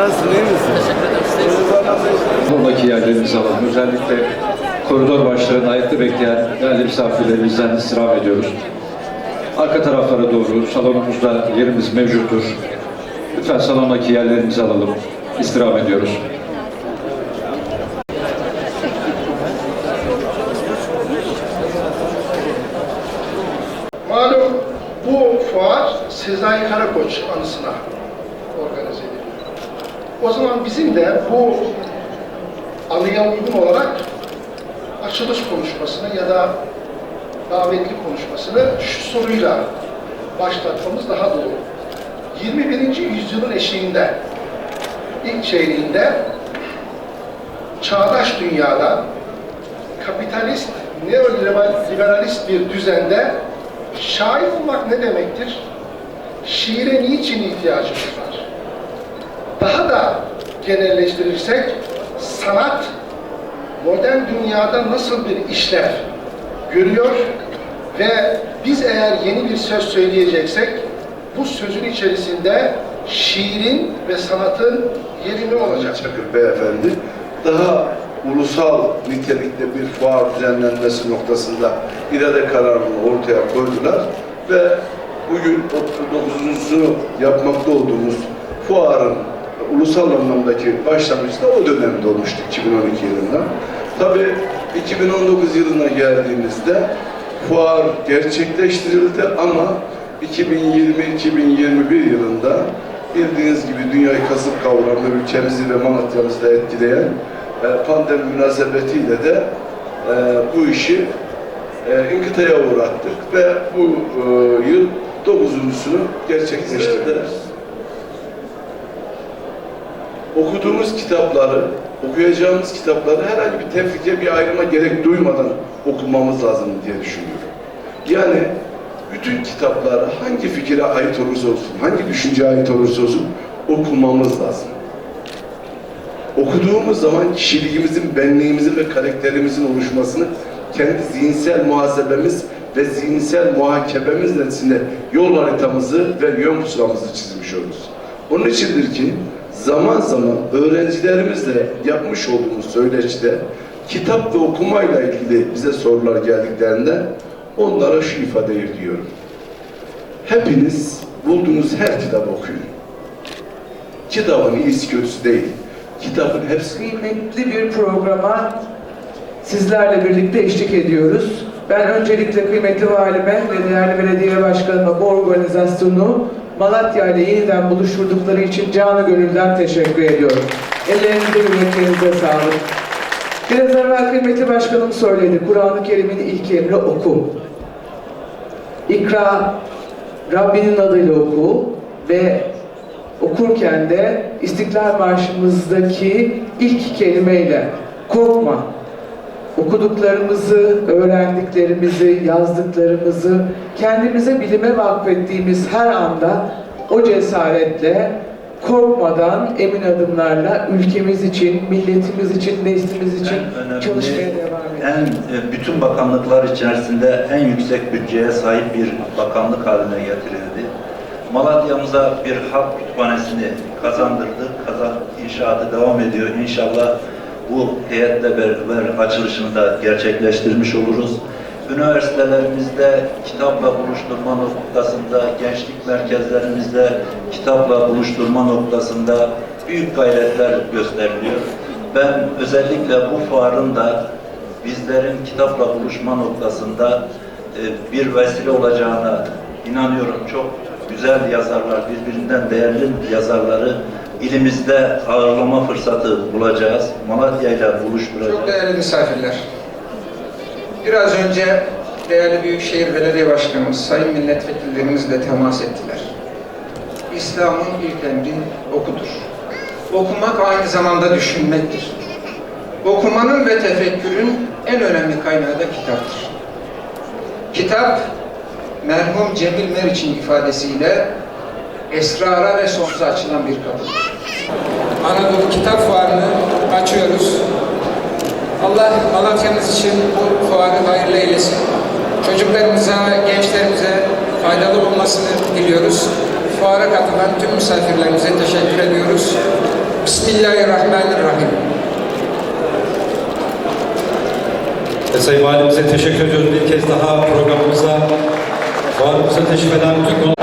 Nasılsın, iyi misin? Teşekkür yerlerimizi alalım. Özellikle koridor başlarına ayakta bekleyen değerli misafirlerimizden istirham ediyoruz. Arka taraflara doğru salonumuzda yerimiz mevcuttur. Lütfen salondaki yerlerimizi alalım. İstirham ediyoruz. Malum bu fuar Sezai Karakoç anısına o zaman bizim de bu anıya uygun olarak açılış konuşmasını ya da davetli konuşmasını şu soruyla başlatmamız daha doğru. 21. yüzyılın eşiğinde, ilk çeyreğinde çağdaş dünyada kapitalist, neoliberalist bir düzende şair olmak ne demektir? Şiire niçin ihtiyacımız var? Daha da genelleştirirsek, sanat modern dünyada nasıl bir işlev görüyor ve biz eğer yeni bir söz söyleyeceksek, bu sözün içerisinde şiirin ve sanatın yeri ne olacak? Çakır Beyefendi daha ulusal nitelikte bir fuar düzenlenmesi noktasında irade kararını ortaya koydular ve bugün 39'unuzu yapmakta olduğumuz fuarın ulusal anlamdaki başlangıcı da o dönemde olmuştu 2012 yılında. Tabii 2019 yılına geldiğimizde fuar gerçekleştirildi ama 2020-2021 yılında bildiğiniz gibi dünyayı kasıp kavuran ve ülkemizi ve Malatya'mızı da etkileyen e, pandemi münasebetiyle de e, bu işi e, inkıtaya uğrattık ve bu yıl dokuzuncusunu gerçekleştirdik. Okuduğumuz kitapları, okuyacağımız kitapları herhangi bir tefrike, bir ayrıma gerek duymadan okumamız lazım diye düşünüyorum. Yani bütün kitaplar hangi fikire ait olursa olsun, hangi düşünceye ait olursa olsun okumamız lazım. Okuduğumuz zaman kişiliğimizin, benliğimizin ve karakterimizin oluşmasını kendi zihinsel muhasebemiz ve zihinsel muhakememiz neticesinde yol haritamızı ve yön pusulamızı çizmiş oluruz. Onun içindir ki zaman zaman öğrencilerimizle yapmış olduğumuz söyleşide kitap ve okumayla ilgili bize sorular geldiklerinde onlara şu ifadeyi diyorum. Hepiniz bulduğunuz her kitabı okuyun. Kitabın iyisi kötüsü değil. Kitabın hepsi kıymetli bir programa sizlerle birlikte eşlik ediyoruz. Ben öncelikle kıymetli valime ve değerli belediye başkanıma bu organizasyonu Malatya ile yeniden buluşturdukları için canı gönülden teşekkür ediyorum. Ellerinize yüreklerinize sağlık. Biraz evvel kıymetli başkanım söyledi. Kur'an-ı Kerim'in ilk emri oku. İkra, Rabbinin adıyla oku ve okurken de İstiklal Marşımızdaki ilk kelimeyle korkma. Okuduklarımızı, öğrendiklerimizi, yazdıklarımızı kendimize bilime vakfettiğimiz her anda o cesaretle korkmadan emin adımlarla ülkemiz için, milletimiz için, neslimiz için En önemli, çalışmaya devam edelim. En e, bütün bakanlıklar içerisinde en yüksek bütçeye sahip bir bakanlık haline getirildi. Malatya'mıza bir halk kütüphanesini kazandırdık. Kazan, inşaatı devam ediyor. İnşallah bu heyetle beraber açılışını da gerçekleştirmiş oluruz. Üniversitelerimizde kitapla buluşturma noktasında, gençlik merkezlerimizde kitapla buluşturma noktasında büyük gayretler gösteriliyor. Ben özellikle bu fuarın da bizlerin kitapla buluşma noktasında e, bir vesile olacağına inanıyorum. Çok güzel yazarlar, birbirinden değerli yazarları ilimizde ağırlama fırsatı bulacağız. Malatya ile buluşturacağız. Çok değerli misafirler. Biraz önce değerli Büyükşehir Belediye Başkanımız, sayın milletvekillerimizle temas ettiler. İslam'ın ilk emri okudur. Okumak aynı zamanda düşünmektir. Okumanın ve tefekkürün en önemli kaynağı da kitaptır. Kitap, merhum Cemil Meriç'in ifadesiyle esrara ve sonsuza açılan bir kapıdır. Anadolu Kitap Fuarı'nı açıyoruz. Allah Malatya'mız için bu fuarı hayırlı eylesin. Çocuklarımıza, gençlerimize faydalı olmasını diliyoruz. Fuara katılan tüm misafirlerimize teşekkür ediyoruz. Bismillahirrahmanirrahim. Ve Sayın Valimize teşekkür ediyoruz bir kez daha programımıza. Fuarımıza teşrif eden konu-